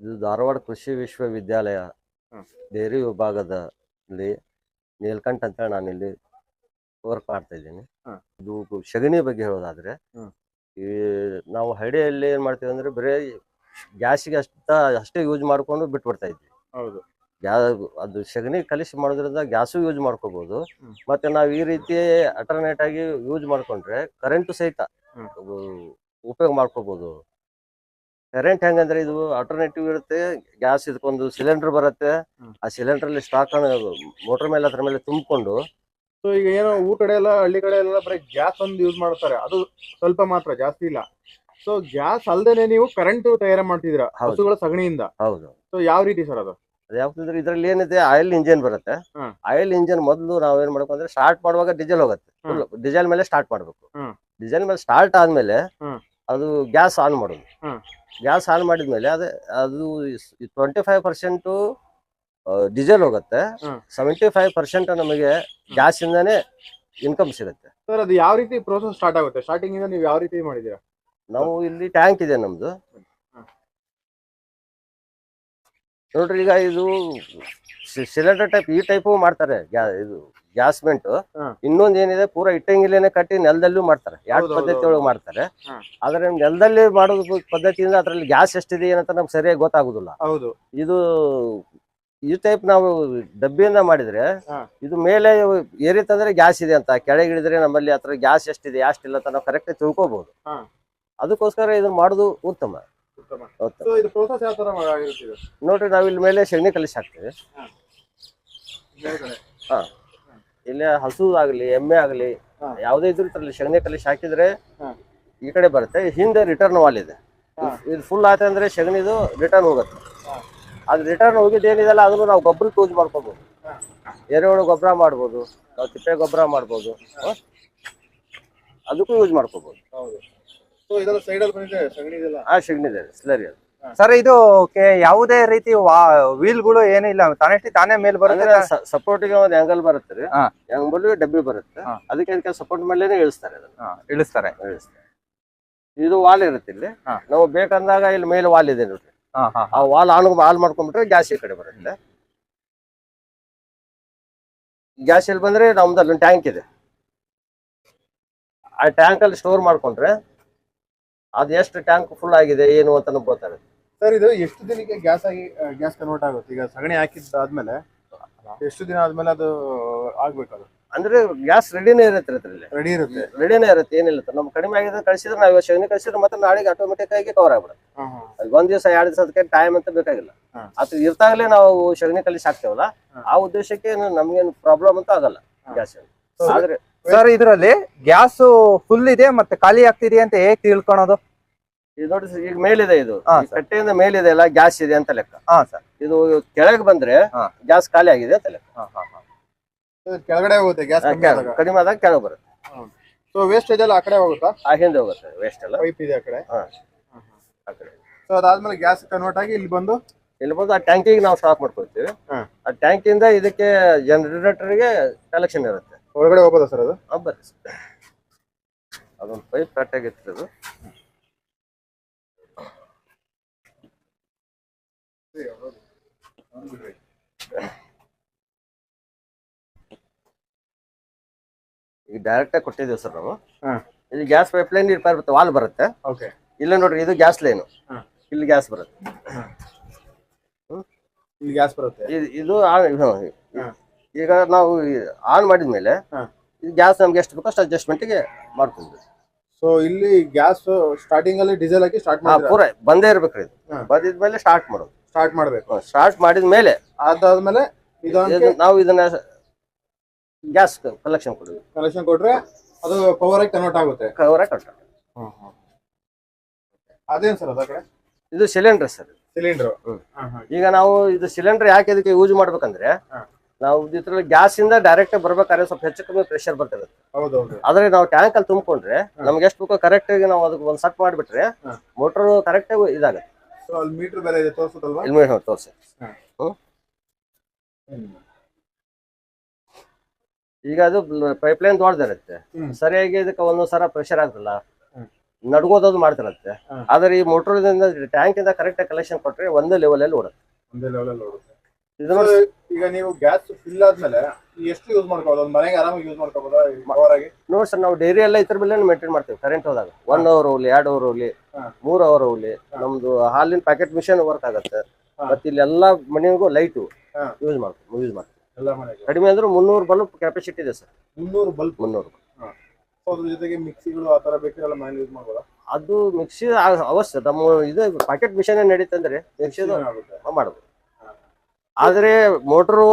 ಇದು ಧಾರವಾಡ ಕೃಷಿ ವಿಶ್ವವಿದ್ಯಾಲಯ ಡೇರಿ ವಿಭಾಗದಲ್ಲಿ ನೀಲ್ಕಂಠ ಅಂತ ಹೇಳಿ ನಾನಿಲ್ಲಿ ವರ್ಕ್ ಮಾಡ್ತಾ ಇದ್ದೀನಿ. ಇದು ಸಗಣಿ ಬಗ್ಗೆ ಹೇಳೋದಾದ್ರೆ. ಈ ನಾವು ಹಳ್ಳಿಯಲ್ಲಿ ಏನ್ ಮಾಡ್ತೀವಿ ಅಂದ್ರೆ ಬರೀ ಗ್ಯಾಸಿಗೆ ಅಷ್ಟ ಅಷ್ಟೇ ಯೂಸ್ ಮಾಡ್ಕೊಂಡು ಬಿಟ್ಬಿಡ್ತಾ ಇದ್ವಿ. ಹೌದು. ಗ್ಯಾ ಅದು ಸಗಣಿ ಕಲಿಸಿ ಮಾಡೋದ್ರಿಂದ ಗ್ಯಾಸು ಯೂಸ್ ಮಾಡ್ಕೋಬಹುದು ಮತ್ತೆ ನಾವು ಈ ರೀತಿ ಅಲ್ಟರ್ನೇಟ್ ಆಗಿ ಯೂಸ್ ಮಾಡ್ಕೊಂಡ್ರೆ ಕರೆಂಟ್ ಸಹಿತ ಉಪಯೋಗ ಮಾಡ್ಕೋಬಹುದು ಕರೆಂಟ್ ಹೆಂಗಂದ್ರೆ ಇದು ಆಲ್ಟರ್ನೇಟಿವ್ ಇರುತ್ತೆ ಗ್ಯಾಸ್ ಇದಕ್ಕೊಂದು ಸಿಲಿಂಡರ್ ಬರುತ್ತೆ. ಆ ಸಿಲಿಂಡರ್ ಅಲ್ಲಿ ಸ್ಟಾಕ್ ಮೋಟರ್ ಮೇಲೆ ಅದ್ರ ಮೇಲೆ ತುಂಬಿಕೊಂಡು ಸೊ ಈಗ ಏನೋ ಊರ್ ಕಡೆ ಎಲ್ಲ ಹಳ್ಳಿ ಕಡೆ ಎಲ್ಲ ಬರೀ ಗ್ಯಾಸ್ ಒಂದು ಯೂಸ್ ಮಾಡ್ತಾರೆ. ಅದು ಸ್ವಲ್ಪ ಮಾತ್ರ ಜಾಸ್ತಿ ಇಲ್ಲ. ಸೊ ಗ್ಯಾಸ್ ಅಲ್ದೇನೆ ನೀವು ಕರೆಂಟ್ ತಯಾರು ಮಾಡ್ತಿದ್ದೀರಾ ಹೌದು. ಹಸುಗಳ ಸಗಣಿಯಿಂದ? ಹೌದು. ಸೊ ಯಾವ ರೀತಿ ಸರ್ ಅದು? ಯಾವ್ದಂದ್ರೆ ಇದ್ರಲ್ಲಿ ಏನಿದೆ ಆಯಿಲ್ ಇಂಜಿನ್ ಬರುತ್ತೆ. ಆಯಿಲ್ ಇಂಜಿನ್ ಮೊದಲು ನಾವೇನ್ ಮಾಡ್ಬೇಕು ಅಂದ್ರೆ ಸ್ಟಾರ್ಟ್ ಮಾಡುವಾಗ ಡೀಸೆಲ್ ಹೋಗುತ್ತೆ. ಡೀಸೆಲ್ ಮೇಲೆ ಸ್ಟಾರ್ಟ್ ಮಾಡ್ಬೇಕು. ಡೀಸೆಲ್ ಮೇಲೆ ಸ್ಟಾರ್ಟ್ ಆದ್ಮೇಲೆ. ಅದು ಗ್ಯಾಸ್ ಆನ್ ಮಾಡೋದು. ಗ್ಯಾಸ್ ಆನ್ ಮಾಡಿದ್ಮೇಲೆ ಅದೇ ಅದು ಟ್ವೆಂಟಿ ಫೈವ್ ಪರ್ಸೆಂಟ್ ಡೀಸೆಲ್ ಹೋಗುತ್ತೆ. ಸೆವೆಂಟಿ ಫೈವ್ ಪರ್ಸೆಂಟ್ ನಮಗೆ ಗ್ಯಾಸ್ ಇಂದಾನೆ ಇನ್ಕಮ್ ಸಿಗುತ್ತೆ. ಸರ್ ಅದು ಯಾವ ರೀತಿ ಪ್ರೋಸೆಸ್ ಸ್ಟಾರ್ಟ್ ಆಗುತ್ತೆ? ಸ್ಟಾರ್ಟಿಂಗ್ ಇಂದ ನೀವು ಯಾವ ರೀತಿ ಮಾಡಿದೀರಾ ನಾವು ಇಲ್ಲಿ ಟ್ಯಾಂಕ್ ಇದೆ ನಮ್ದು. ನೋಡ್ರಿ ಈಗ ಇದು ಸಿಲಿಂಡರ್ ಟೈಪ್ ಈ ಟೈಪು ಮಾಡ್ತಾರೆ. ಗ್ಯಾ- ಇದು ಗ್ಯಾಸ್ ಮೆಂಟ್. ಇನ್ನೊಂದ್ ಏನಿದೆ ಪೂರಾ ಇಟ್ಟಂಗಿಲೇನೆ ಕಟ್ಟಿ ನೆಲದಲ್ಲೂ ಮಾಡ್ತಾರೆ. ಎರಡು ಹೌದು, ಪದ್ಧತಿ ಒಳಗೆ ಮಾಡ್ತಾರೆ. ಆದ್ರೆ ನೆಲದಲ್ಲಿ ಮಾಡೋದು ಪದ್ಧತಿಯಿಂದ ಅದ್ರಲ್ಲಿ ಗ್ಯಾಸ್ ಎಷ್ಟಿದೆ ಏನಂತ ನಮ್ಗೆ ಸರಿಯಾಗಿ ಗೊತ್ತಾಗುದಿಲ್ಲ. ಹೌದು. ಇದು ಈ ಟೈಪ್ ನಾವು ಡಬ್ಬಿಯಿಂದ ಮಾಡಿದ್ರೆ ಹಾ. ಇದು ಮೇಲೆ ಏರಿತಂದ್ರೆ ಗ್ಯಾಸ್ ಇದೆ ಅಂತ. ಕೆಳಗೆ ಇಳಿದ್ರೆ ನಮ್ಮಲ್ಲಿ ಹತ್ರ ಗ್ಯಾಸ್ ಎಷ್ಟಿದೆ ಅಷ್ಟಿಲ್ಲ ಅಂತ ನಾವು ಕರೆಕ್ಟ್ ತಿಳ್ಕೊಬಹುದು ಹಾ. ಅದಕ್ಕೋಸ್ಕರ ಇದನ್ನ ಮಾಡುದು ಉತ್ತಮ. ಉತ್ತಮ. ಉತ್ತಮ. ಸೊ ಇದು ಪ್ರೋಸೆಸ್ ಯಾವ ತರ ಆಗಿರುತ್ತೆ ನೋಡ್ರಿ ನಾವು ಇಲ್ಲಿ ಮೇಲೆ ಸೆಗಣಿ ಕಲಿಸಿ ಹಾಕ್ತೀವಿ. ಇಲ್ಲಿ ಹಸು ಆಗ್ಲಿ ಎಮ್ಮೆ ಆಗ್ಲಿ ಯಾವ್ದೇ ಯಾವುದೇ ಇದ್ರೂ ಇದ್ರಲ್ಲಿ ಸಗಣಿ ಕಲಿಸಿ ಹಾಕಿದ್ರೆ ಹಾ. ಈ ಕಡೆ ಬರುತ್ತೆ. ಹಿಂದೆ ರಿಟರ್ನ್ ವಾಲ್ ಇದೆ. ಇದು ಫುಲ್ ಆಯ್ತು ಅಂದ್ರೆ ಸೆಗಣಿದು ರಿಟರ್ನ್ ಹೋಗುತ್ತೆ. ಹಾ. ಅದು ರಿಟರ್ನ್ ಹೋಗಿದ್ದು ಏನಿದೆಲ್ಲ ಅದನ್ನು ನಾವು ಗೊಬ್ಬರಕ್ಕೆ ಯೂಸ್ ಮಾಡ್ಕೋಬಹುದು ಹಾ. ಎರೆಹುಳು ಗೊಬ್ಬರ ಮಾಡ್ಬೋದು ನಾವು ತಿಪ್ಪೆ ಗೊಬ್ಬರ ಮಾಡ್ಬೋದು ಹ? ಅದಕ್ಕೂ ಯೂಸ್ ಮಾಡ್ಕೋಬಹುದು ಅಲ್ಲಿ ಸಗಣಿ ಆ ಸಗಣಿದೆ ಸ್ಲರಿ ಅದು. ಸರ್ ಇದು ಕೆ- ಯಾವುದೇ ರೀತಿ ವೀಲ್ಗಳು ಇಲ್ಲ. ತಾನೆಷ್ಟಿ ತಾನೇ ಮೇಲೆ ಬರುತ್ತೆ ಸಪೋರ್ಟ್ ಸಪೋರ್ಟಿಗೆ ಒಂದು ಆಂಗಲ್ ಬರುತ್ತೆ ರೀ. ಹಾ. ಆಂಗಲ್ ಡಬ್ಬಿ ಬರುತ್ತೆ. ಹಾ. ಅದಕ್ಕೆ ಅದಕ್ಕೆ ಸಪೋರ್ಟ್ ಮೇಲೆ ಇಳಿಸ್ತಾರೆ ಅದನ್ನ. ಹಾ, ಇಳಿಸ್ತಾರೆ. ಇಳಿಸ್ತಾರೆ. ಇದು ವಾಲ್ ಇರುತ್ತೆ ಇಲ್ಲಿ. ಹಾ. ನಾವು ಬೇಕಂದಾಗ ಇಲ್ಲಿ ಮೇಲೆ ವಾಲ್ ಇದೆ ನೋಡ್ರಿ. ಹಾ, ಹಾ, ಆ ವಾಲ್ ಆನ್ ಆಲ್ ಮಾಡ್ಕೊಂಡ್ಬಿಟ್ರೆ ಗ್ಯಾಸ್ ಈ ಕಡೆ ಬರುತ್ತೆ. ಗ್ಯಾಸ್ ಇಲ್ಲಿ ಬಂದ್ರೆ ನಮ್ದು ಅಲ್ಲೊಂದು ಟ್ಯಾಂಕ್ ಇದೆ. ಆ ಟ್ಯಾಂಕ್ ಅಲ್ಲಿ ಸ್ಟೋರ್ ಮಾಡ್ಕೊಂಡ್ರೆ ಅದು ಎಷ್ಟು ಟ್ಯಾಂಕ್ ಫುಲ್ ಆಗಿದೆ ಏನು ಅಂತ ಗೊತ್ತಾಗುತ್ತೆ. ಸರ್ ಇದು ಎಷ್ಟು ದಿನಕ್ಕೆ ಗ್ಯಾಸ್ ಆಗಿ ಗ್ಯಾಸ್ ಕನ್ವರ್ಟ್ ಆಗುತ್ತೆ? ಈಗ ಸಗಣಿ ಹಾಕಿದ್ದಾದ್ಮೇಲೆ ಎಷ್ಟು ದಿನ ಆದ್ಮೇಲೆ ಅದು ಆಗ್ಬೇಕು ಅದು? ಅಂದ್ರೆ ಗ್ಯಾಸ್ ರೆಡಿನೇ ಇರುತ್ತೆ ಅದ್ರಲ್ಲಿ. ರೆಡಿ ಇರುತ್ತೆ. ರೆಡಿನೇ ಇರುತ್ತೆ ಏನಿಲ್ಲ ನಮ್ ಕಡಿಮೆ ಆಗಿದೆ ಕಳಿಸಿದ್ರೆ ನಾವು ಸಗಣಿ ಕಳಿಸಿದ್ರೆ ಮತ್ತೆ ನಾಳೆಗೆ ಆಟೋಮೆಟಿಕ್ ಆಗಿ ಕವರ್ ಆಗ್ಬಿಡುತ್ತೆ. ಒಂದ್ ದಿವಸ ಎರಡು ದಿವಸಕ್ಕೆ ಟೈಮ್ ಅಂತ ಬೇಕಾಗಿಲ್ಲ. ಅದು ಇರ್ತಾಗಲೇ ನಾವು ಸಗಣಿ ಕಲಿಸಿ ಹಾಕ್ತೇವಲ್ಲ ಆ ಉದ್ದೇಶಕ್ಕೆ ನಮ್ಗೇನು ಪ್ರಾಬ್ಲಮ್ ಅಂತ ಆಗಲ್ಲ ಗ್ಯಾಸ್ ಆದ್ರೆ ಸರ್ ಇದರಲ್ಲಿ ಗ್ಯಾಸ್ ಫುಲ್ ಇದೆ ಮತ್ತೆ ಖಾಲಿ ಆಗ್ತಿದೆ ಅಂತ ಹೇಗ್ ತಿಳ್ಕೊಳೋದು? ಇದು ನೋಡಿ ಈಗ ಮೇಲಿದೆ ಇದು. ಹಾ, ಈ ಕಟ್ಟೆಯಿಂದ ಮೇಲಿದೆ ಅಲ್ಲ ಗ್ಯಾಸ್ ಇದೆ ಅಂತ ಲೆಕ್ಕ. ಹಾ ಸರ್ ಇದು ಕೆಳಗೆ ಬಂದ್ರೆ ಹಾ. ಗ್ಯಾಸ್ ಖಾಲಿ ಆಗಿದೆ ಅಂತ ಲೆಕ್ಕ. ಹಾ, ಹಾ, ಹಾ. ಕೆಳಗಡೆ ಹೋಗುತ್ತೆ ಗ್ಯಾಸ್ ಕಡಿಮೆ ಆದಾಗ ಕೆಳಗೆ ಬರುತ್ತೆ. ಸೊ ವೇಸ್ಟೇಜ್ ಎಲ್ಲ ಆ ಕಡೆ ಹೋಗುತ್ತಾ? ಆ ಹಿಂದೆ ಹೋಗುತ್ತೆ ವೇಸ್ಟ್ ಎಲ್ಲ. ಪೈಪ್ ಇದೆ ಆ ಕಡೆ. ಹಾ. ಆ ಕಡೆ. ಸೊ ಅದಾದ್ಮೇಲೆ ಗ್ಯಾಸ್ ಕನ್ವರ್ಟ್ ಆಗಿ ಇಲ್ಲಿ ಬಂದು? ಇಲ್ಲಿ ಬಂದು ಆ ಟ್ಯಾಂಕಿಗೆ ನಾವು ಸ್ಟಾಕ್ ಮಾಡ್ಕೊಳ್ತೀವಿ. ಹಾ. ಆ ಟ್ಯಾಂಕಿಂದ ಇದಕ್ಕೆ ಜನರೇಟರ್ಗೆ ಕಲೆಕ್ಷನ್ ಇರುತ್ತೆ. ಒಳಗಡೆ ಹೋಗೋದ ಸರ್ ಅದು? sir. ಅದೊಂದು ಪೈಪ್ ಕಟ್ ಆಗಿತ್ತು ಅದು. ಈಗ ಡೈರೆಕ್ಟ್ ಆಗಿ ಕೊಟ್ಟಿದ್ದೀವಿ ಸರ್ ನಾವು. ಇಲ್ಲಿ ಗ್ಯಾಸ್ ಪೈಪ್ ಲೈನ್ ಬರುತ್ತೆ ವಾಲ್ ಬರುತ್ತೆ. ಓಕೆ. ಇಲ್ಲ ನೋಡ್ರಿ ಇದು ಗ್ಯಾಸ್ ಲೈನು. ಇಲ್ಲಿ ಗ್ಯಾಸ್ ಬರುತ್ತೆ. ಇಲ್ಲಿ ಗ್ಯಾಸ್ ಬರುತ್ತೆ. ಇದು- ಇದು. ಈಗ ನಾವು ಆನ್ ಮಾಡಿದ್ಮೇಲೆ ಗ್ಯಾಸ್ ನಮ್ಗೆ ಎಷ್ಟು ಬೇಕೋ ಅಷ್ಟು ಅಡ್ಜಸ್ಟ್ಮೆಂಟ್ಗೆ ಮಾಡ್ಕೊಂಡ್ವಿ. ಸೊ ಇಲ್ಲಿ ಗ್ಯಾಸ್ ಸ್ಟಾರ್ಟಿಂಗ್ ಅಲ್ಲಿ ಡೀಸೆಲ್ ಹಾಕಿ ಸ್ಟಾರ್ಟ್ ಮಾಡಿ ಪೂರ ಬಂದೇ ಇರ್ಬೇಕ್ರಿ ಇದು. ಹಾ. ಬಂದಿದ್ಮೇಲೆ ಸ್ಟಾರ್ಟ್ ಮಾಡೋದು. ಸ್ಟಾರ್ಟ್ ಮಾಡ್ಬೇಕು. ಸ್ಟಾರ್ಟ್ ಮಾಡಿದ ಮೇಲೆ ಅದಾದ್ಮೇಲೆ ನಾವು ಇದನ್ನ ಗ್ಯಾಸ್ ಕಲೆಕ್ಷನ್ ಕೊಡ್ತೀವಿ ಕಲೆಕ್ಷನ್ ಕೊಟ್ರೆ ಅದು ಪವರ್ ಆಗಿ ಕನ್ವರ್ಟ್ ಆಗುತ್ತೆ. ಪವರ್ ಆಗಿ ಕನ್ವರ್ಟ್ ಅದೇನ್ ಸರ್ ಅದ ಕಡೆ? ಇದು ಸಿಲಿಂಡರ್ ಸರ್ ಸಿಲಿಂಡರ್. ಈಗ ನಾವು ಇದು ಸಿಲಿಂಡರ್ ಯಾಕೆ ಇದಕ್ಕೆ ಯೂಸ್ ಮಾಡ್ಬೇಕಂದ್ರೆ. ನಾವು ಇದ್ರಲ್ಲಿ ಗ್ಯಾಸ್ ಇಂದ ಡೈರೆಕ್ಟ್ ಬರ್ಬೇಕಾದ್ರೆ ಸ್ವಲ್ಪ ಹೆಚ್ಚು ಕಮ್ಮಿ ಪ್ರೆಷರ್ ಬರ್ತದೆ ಹೌದೌದು. ಆದ್ರೆ ನಾವು ಟ್ಯಾಂಕ್ ಅಲ್ಲಿ ತುಂಬಿಕೊಂಡ್ರೆ ನಮ್ಗೆ ಎಷ್ಟು ಬೇಕೋ ಕರೆಕ್ಟ್ ಆಗಿ ನಾವು ಅದಕ್ಕೆ ಒಂದು ಸಟ್ ಮಾಡಿಬಿಟ್ರೆ. ಮೋಟರ್ ಕರೆಕ್ಟ್ ಆಗಿ ಇದಾಗುತ್ತೆ. ಸೊ ಅಲ್ಲಿ ಮೀಟರ್ ಬೇರೆ ಇದೆ ತೋರಿಸುತ್ತಲ್ವಾ? ಇಲ್ಲಿ ತೋರಿಸಿ. ಈಗ ಅದು ಪೈಪ್ ಲೈನ್ ದೊಡ್ಡದಿರುತ್ತೆ. ಸರಿಯಾಗಿ ಇದಕ್ಕೆ ಒಂದೊಂದ್ ಸಲ ಪ್ರೆಷರ್ ಆಗ್ತಲ್ಲ ಹ್ಮ್. ನಡ್ಗೋದದು ಮಾಡ್ತಿರತ್ತೆ. ಆದ್ರೆ ಈ ಮೋಟರ್ ಟ್ಯಾಂಕ್ ಇಂದ ಕರೆಕ್ಟ್ ಕಲೆಕ್ಷನ್ ಕೊಟ್ರೆ ಒಂದೇ ಲೆವೆಲ್ ಅಲ್ಲಿ ಓಡುತ್ತೆ. ಒಂದೇ ಲೆವೆಲ್ ಓಡುತ್ತೆ. ಇದು ನೋಡಿ ಈಗ ನೀವು ಗ್ಯಾಸ್ ಫಿಲ್ ಆದ್ಮೇಲೆ ಎಷ್ಟು ಯೂಸ್ ಮಾಡ್ಕೋಬಹುದು ಒಂದು ಮನೆಗೆ ಆರಾಮಾಗಿ ಯೂಸ್ ಮಾಡ್ಕೋಬಹುದು ನೋಡಿ ಸರ್ ನಾವು ಡೈರಿ ಎಲ್ಲ ಇದ್ರ ಮೇಲೆ ಮೇಂಟೈನ್ ಮಾಡ್ತೀವಿ ಕರೆಂಟ್ ಹೋದಾಗ. ಒನ್ ಅವರ್ ಹೋಗ್ಲಿ ಎರಡ್ ಅವರ್ ಹೋಗ್ಲಿ. ಮೂರ್ ಅವರ್ ಹೋಗ್ಲಿ ನಮ್ದು ಹಾಲಿನ ಪ್ಯಾಕೆಟ್ ಮಿಷನ್ ವರ್ಕ್ ಆಗತ್ತೆ. ಮತ್ತೆ ಇಲ್ಲಿ ಎಲ್ಲಾ ಮನೆಗೂ ಲೈಟು ಯೂಸ್ ಮಾಡ್ತೀವಿ ಯೂಸ್ ಮಾಡ್ತೀವಿ. ಕಡಿಮೆ ಅಂದ್ರೆ ಮುನ್ನೂರು ಬಲ್ಬ್ ಕೆಪಾಸಿಟಿ ಇದೆ ಸರ್ ಮುನ್ನೂರು ಬಲ್ಬ್ ಮುನ್ನೂರು. ಅದ್ರ ಜೊತೆಗೆ ಮಿಕ್ಸಿಗಳು ಆ ತರ ಬೇಕಿರಲ್ಲ ಮನೇಲಿ ಯೂಸ್ ಮಾಡ್ಬೋದಾ? ಅದು ಮಿಕ್ಸಿ ಅವಶ್ಯ ನಮ್ಮ ಇದು ಪ್ಯಾಕೆಟ್ ಮಿಷನ್ ನಡೀತಂದ್ರೆ ಮಿಕ್ಸಿ ಮಾಡಬಹುದು ಮಾಡ್ಬೋದು. ಆದ್ರೆ ಮೋಟ್ರು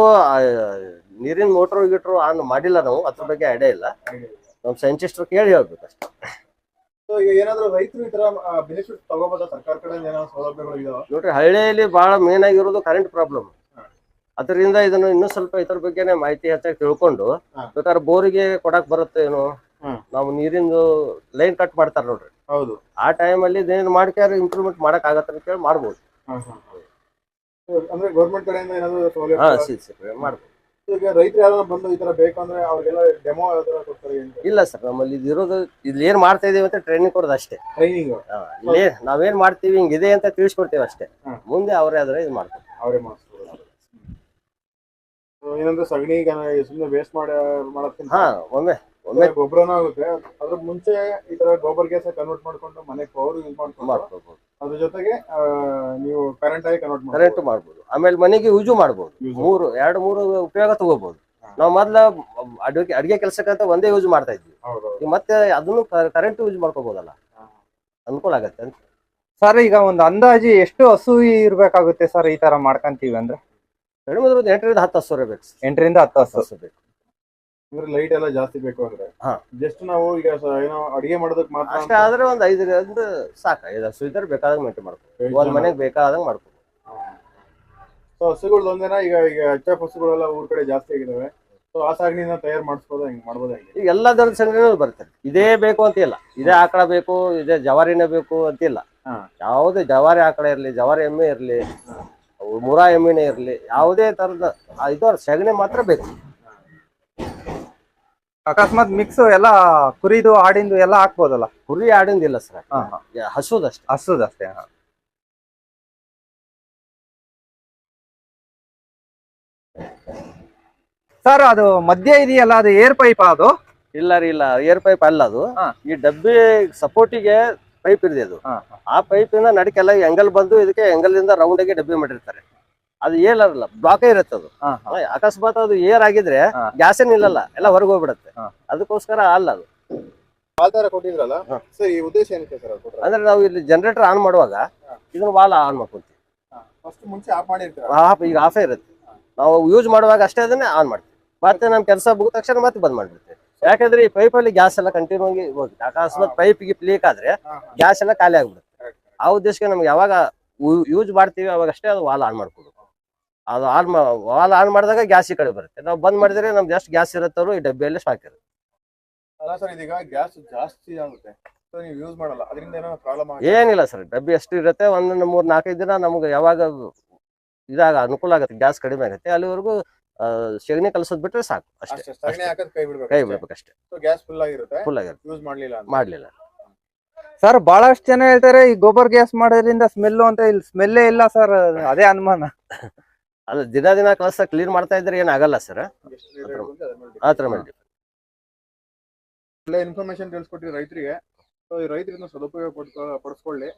ನೀರಿನ ಮೋಟ್ರು ಗಿಟ್ರು ಆನ್ ಮಾಡಿಲ್ಲ ನಾವು. ಅದ್ರ ಬಗ್ಗೆ ಐಡಿಯಾ ಇಲ್ಲ. ನಮ್ ಸೈಂಟಿಸ್ಟ್ ಕೇಳಿ ಹೇಳ್ಬೇಕು ಅಷ್ಟೇ. ನೋಡ್ರಿ ಹಳ್ಳಿಯಲ್ಲಿ ಬಹಳ ಮೇನ್ ಆಗಿರೋದು ಕರೆಂಟ್ ಪ್ರಾಬ್ಲಮ್ ಅದರಿಂದ ಇದನ್ನು ಇನ್ನೂ ಸ್ವಲ್ಪ ಇದ್ರ ಬಗ್ಗೆನೆ ಮಾಹಿತಿ ಹೆಚ್ಚಾಗಿ ತಿಳ್ಕೊಂಡು. ಬೇಕಾದ್ರೆ ಬೋರಿಗೆ ಕೊಡಕ್ ಬರುತ್ತೆ ಏನು ನಾವು ನೀರಿಂದು ಲೈನ್ ಕಟ್ ಮಾಡ್ತಾರ ನೋಡ್ರಿ. ಹೌದು. ಆ ಟೈಮಲ್ಲಿ ಇದೇನು ಮಾಡ್ಕ್ಯಾರ ಇಂಪ್ರೂವ್ಮೆಂಟ್ ಮಾಡಕ್ ಆಗತ್ತೆ ಅಂತ ಹೇಳಿ ಮಾಡ್ಬೋದು ಅಂದ್ರೆ ಗೌರ್ಮೆಂಟ್ ಕಡೆಯಿಂದ ಏನಾದ್ರು ಹಾ ಸೌಲಭ್ಯ ಸಿ ಸಿ ಮಾಡ್ಬೋದು. ಈಗ ರೈತರು ಯಾರು ಬಂದು ಈ ತರ ಬೇಕು ಅಂದ್ರೆ ಅವ್ರಿಗೆಲ್ಲ ಡೆಮೋ ಯಾವ ಕೊಡ್ತಾರೆ ಇಲ್ಲ ಸರ್ ನಮ್ಮಲ್ಲಿ ಇದಿರೋದು ಇಲ್ಲಿ ಏನ್ ಮಾಡ್ತಾ ಇದೀವಿ ಅಂತ ಟ್ರೈನಿಂಗ್ ಕೊಡೋದು ಅಷ್ಟೇ. ಟ್ರೈನಿಂಗ್ ಹಾ, ಇಲ್ಲಿ ನಾವೇನ್ ಮಾಡ್ತೀವಿ ಹಿಂಗಿದೆ ಅಂತ ತಿಳಿಸ್ಕೊಡ್ತೀವಿ ಅಷ್ಟೇ. ಹಾ. ಮುಂದೆ ಅವರೇ ಆದ್ರೆ ಇದು ಮಾಡ್ತಾರೆ. ಅವರೇ So, ಏನಂದ್ರೆ ಸಗಣಿ ಸುಮ್ಮನೆ ವೇಸ್ಟ್ ಮಾಡ ಮಾಡ್ತೀನಿ ಹಾ ಒಮ್ಮೆ. ಒಮ್ಮೆ ಗೊಬ್ಬರನೂ ಆಗುತ್ತೆ. ಅದ್ರ ಮುಂಚೆ ಈ ತರ ಗೋಬರ್ ಗ್ಯಾಸ್ ಕನ್ವರ್ಟ್ ಮಾಡ್ಕೊಂಡು ಮನೆ ಪವರ್ ಯೂಸ್ ಮಾಡ್ಕೊಂಡು ಮಾಡ್ಕೋಬಹುದು ಅದ್ರ ಜೊತೆಗೆ ಆ, ನೀವು ಕರೆಂಟ್ ಆಗಿ ಕನ್ವರ್ಟ್ ಕರೆಂಟ್ ಮಾಡ್ಬೋದು. ಆಮೇಲೆ ಮನೆಗೆ ಯೂಸು ಮಾಡ್ಬೋದು. ಮೂರು ಎರಡು ಮೂರು ಉಪಯೋಗ ತಗೋಬಹುದು ಹಾ. ನಾವು ಮೊದ್ಲ ಅಡುಗೆ ಅಡಿಗೆ ಕೆಲಸಕ್ಕಂತ ಒಂದೇ ಯೂಸ್ ಮಾಡ್ತಾ ಇದ್ವಿ. ಹೌದು ಈಗ ಮತ್ತೆ ಅದನ್ನು ಕರೆಂಟ್ ಯೂಸ್ ಮಾಡ್ಕೋಬಹುದಲ್ಲ ಅನುಕೂಲ ಆಗತ್ತೆ ಅಂತ. ಸರ್ ಈಗ ಒಂದು ಅಂದಾಜು ಎಷ್ಟು ಹಸು ಇರ್ಬೇಕಾಗುತ್ತೆ ಸರ್ ಈ ತರ ಮಾಡ್ಕಂತೀವಿ ಅಂದ್ರೆ? ಕಡಿಮೆ ಅಂದ್ರೆ ಒಂದು ಎಂಟರಿಂದ ಹತ್ತು ಹಸು ಇರಬೇಕು ಬೇಕು ಎಂಟರಿಂದ ಹತ್ತು ಹಸು. ಹಸು ಬೇಕು. ಅಂದ್ರೆ ಲೈಟ್ ಎಲ್ಲ ಜಾಸ್ತಿ ಬೇಕು ಅಂದ್ರೆ. ಹಾ. ಜಸ್ಟ್ ನಾವು ಈಗ ಸ- ಏನೋ ಅಡಿಗೆ ಮಾಡೋದಕ್ಕೆ ಮಾತ್ರ ಅಷ್ಟೇ ಆದ್ರೆ ಒಂದು ಐದರಿಂದ ಸಾಕ. ಐದು ಹಸು ಇದ್ರೆ ಬೇಕಾದಾಗ ಮೇಂಟೈನ್ ಮಾಡ್ಕೋ ಒಂದ್ ಮನೆಗೆ ಬೇಕಾದಂಗೆ ಮಾಡ್ಕೊ ಸೊ ಹಸುಗಳು ಒಂದೇನ ಈಗ ಈಗ ಹೆಚ್ಚ ಹಸುಗಳೆಲ್ಲ ಊರ್ ಕಡೆ ಜಾಸ್ತಿ ಆಗಿದಾವೆ. ಸೊ ಆ ಸಾಗಣಿನ ತಯಾರು ಮಾಡಿಸ್ಬೋದ ಹಿಂಗ್ ಮಾಡ್ಬೋದ ಹೆಂಗೆ? ಈಗ ಎಲ್ಲಾ ದರದ ಸಂಘಟನೆ ಬರ್ತಾರೆ ಇದೇ ಬೇಕು ಅಂತ ಇಲ್ಲ ಇದೇ ಆಕಳ ಬೇಕು ಇದೇ ಜವಾರಿನೇ ಬೇಕು ಅಂತಿಲ್ಲ. ಹಾ. ಯಾವುದೇ ಜವಾರಿ ಆಕಳ ಇರ್ಲಿ ಜವಾರಿ ಎಮ್ಮೆ ಇರ್ಲಿ ಅವು ಮುರಾ ಎಮ್ಮೆನೇ ಇರ್ಲಿ ಯಾವುದೇ ತರದ ಇದು ಸಗಣಿ ಮಾತ್ರ ಬೇಕು. ಅಕಸ್ಮಾತ್ ಮಿಕ್ಸ್ ಎಲ್ಲ ಕುರಿದು ಆಡಿಂದು ಎಲ್ಲ ಹಾಕ್ಬೋದಲ್ಲ? ಕುರಿ ಆಡಿಂದಿಲ್ಲ ಸರ್. ಹಸುದಷ್ಟೇ ಹಸುದಷ್ಟೇ ಸರ್ ಅದು ಮಧ್ಯ ಇದೆಯಲ್ಲ ಅದು ಏರ್ ಪೈಪ್ ಅದು? ಇಲ್ಲ ರೀ ಇಲ್ಲ. ಏರ್ ಪೈಪ್ ಅಲ್ಲ ಅದು. ಈ ಡಬ್ಬಿ ಸಪೋರ್ಟಿಗೆ ಪೈಪ್ ಇದೆ ಅದು. ಆ ಪೈಪ್ ಇಂದ ನಡಕೆಲ್ಲ ಎಂಗಲ್ ಬಂದು ಇದಕ್ಕೆ ಎಂಗಲ್ ಇಂದ ರೌಂಡ್ ಆಗಿ ಡಬ್ಬಿ ಮಾಡಿರ್ತಾರೆ. ಅದು ಏಲಾರಲ್ಲ ಬ್ಲಾಕ್ ಇರುತ್ತೆ ಅದು. ಅಕಸ್ಮಾತ್ ಅದು ಏರ್ ಆಗಿದ್ರೆ ಗ್ಯಾಸ್ ಏನ್ ಇಲ್ಲಲ್ಲ ಎಲ್ಲ ಹೊರಗೆ ಹೋಗ್ಬಿಡುತ್ತೆ. ಅದಕ್ಕೋಸ್ಕರ ಅಲ್ಲ ಅದು. ಕೊಟ್ಟಿದ್ರಲ್ಲ. ಸರ್ ಈ ಉದ್ದೇಶ ಏನಕ್ಕೆ ಸರ್ ಅದು ಅಂದ್ರೆ ನಾವು ಇಲ್ಲಿ ಜನರೇಟರ್ ಆನ್ ಮಾಡುವಾಗ ಇದನ್ನ ವಾಲ್ ಆನ್ ಮಾಡ್ಕೊಂತೀವಿ. ಫಸ್ಟ್ ಮುಂಚೆ ಆಫ್ ಈಗ ಆಫೇ ಇರುತ್ತೆ. ನಾವು ಯೂಸ್ ಮಾಡುವಾಗ ಅಷ್ಟೇ ಅದನ್ನೇ ಆನ್ ಮಾಡ್ತೀವಿ. ಮತ್ತೆ ನಮ್ ಕೆಲಸ ಮುಗಿದ ತಕ್ಷಣ ಮತ್ತೆ ಬಂದ್ ಮಾಡ್ಬಿಡ್ತೀವಿ. ಯಾಕಂದ್ರೆ ಈ ಪೈಪ್ ಅಲ್ಲಿ ಗ್ಯಾಸ್ ಎಲ್ಲ ಕಂಟಿನ್ಯೂ ಆಗಿ ಹೋಗುತ್ತೆ ಅಕಸ್ಮಾತ್ ಪೈಪ್ಗೆ ಲೀಕ್ ಆದ್ರೆ ಗ್ಯಾಸ್ ಎಲ್ಲ ಖಾಲಿ ಆಗ್ಬಿಡುತ್ತೆ. ಆ ಉದ್ದೇಶಕ್ಕೆ ನಮ್ಗೆ ಯಾವಾಗ ಯೂಸ್ ಮಾಡ್ತೀವಿ ಅವಾಗ ಅಷ್ಟೇ ಅದು ವಾಲ್ ಆನ್ ಮಾಡ್ಕೋಬೇಕು. ಅದು ಆನ್ ವಾಲ್ ಆನ್ ಮಾಡಿದಾಗ ಗ್ಯಾಸ್ ಈ ಕಡೆ ಬರುತ್ತೆ. ನಾವು ಬಂದ್ ಮಾಡಿದ್ರೆ ನಮ್ದು ಎಷ್ಟು ಗ್ಯಾಸ್ ಇರುತ್ತೋ ಈ ಡಬ್ಬಿಯಲ್ಲಿ ಸ್ಟಾಕ್ ಇರುತ್ತೆ. ಅಲ್ಲ ಸರ್ ಇದೀಗ ಗ್ಯಾಸ್ ಜಾಸ್ತಿ ಆಗುತ್ತೆ. ಸೊ ನೀವು ಯೂಸ್ ಮಾಡಲ್ಲ. ಅದರಿಂದ ಏನೋ ಪ್ರಾಬ್ಲಮ್ ಏನಿಲ್ಲ ಸರ್ ಡಬ್ಬಿ ಎಷ್ಟು ಇರುತ್ತೆ? ಒಂದು ಮೂರ್ ನಾಲ್ಕೈದು ದಿನ ನಮ್ಗೆ ಯಾವಾಗ ಇದಾಗ ಅನುಕೂಲ ಆಗುತ್ತೆ. ಗ್ಯಾಸ್ ಕಡಿಮೆ ಆಗುತ್ತೆ. ಅಲ್ಲಿವರೆಗೂ ಸೆಗಣಿ ಕಲಸೋದ್ ಬಿಟ್ರೆ ಸಾಕು. ಅಷ್ಟೇ. ಕೈ ಬಿಡ್ಬೇಕು ಅಷ್ಟೇ. ಬಿಡ್ಬೇಕಷ್ಟೇ ಸೊ ಗ್ಯಾಸ್ ಫುಲ್ ಆಗಿರುತ್ತೆ. ಫುಲ್ ಆಗಿರುತ್ತೆ. ಯೂಸ್ ಮಾಡ್ಲಿಲ್ಲ ಮಾಡ್ಲಿಲ್ಲ. ಸರ್ ಬಹಳಷ್ಟು ಜನ ಹೇಳ್ತಾರೆ ಈ ಗೋಬರ್ ಗ್ಯಾಸ್ ಮಾಡೋದ್ರಿಂದ ಸ್ಮೆಲ್ ಅಂತ ಇಲ್ಲಿ. ಸ್ಮೆಲ್ಲೇ ಇಲ್ಲ ಸರ್ ಅದೇ ಅನುಮಾನ. ಅಲ್ಲ ದಿನ ದಿನ ಕಳಿಸ ಕ್ಲೀನ್ ಮಾಡ್ತಾ ಇದ್ರೆ ಏನಾಗಲ್ಲ ಸರ್ ಆತರ ಮೇಲೆ ಇನ್ಫಾರ್ಮೇಶನ್ ತಿಳಿಸ್ಕೊಟ್ರಿ ರೈತರಿಗೆ. ಸೊ ಈ ರೈತರಿಂದ ಸದುಪಯೋಗ ಪಡ್ಕೊ ಪಡಿಸ್ಕೊಳ್ಳಿ.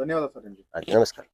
ಧನ್ಯವಾದ ಸರ್ ನಿಮ್ಗೆ. ನಮಸ್ಕಾರ.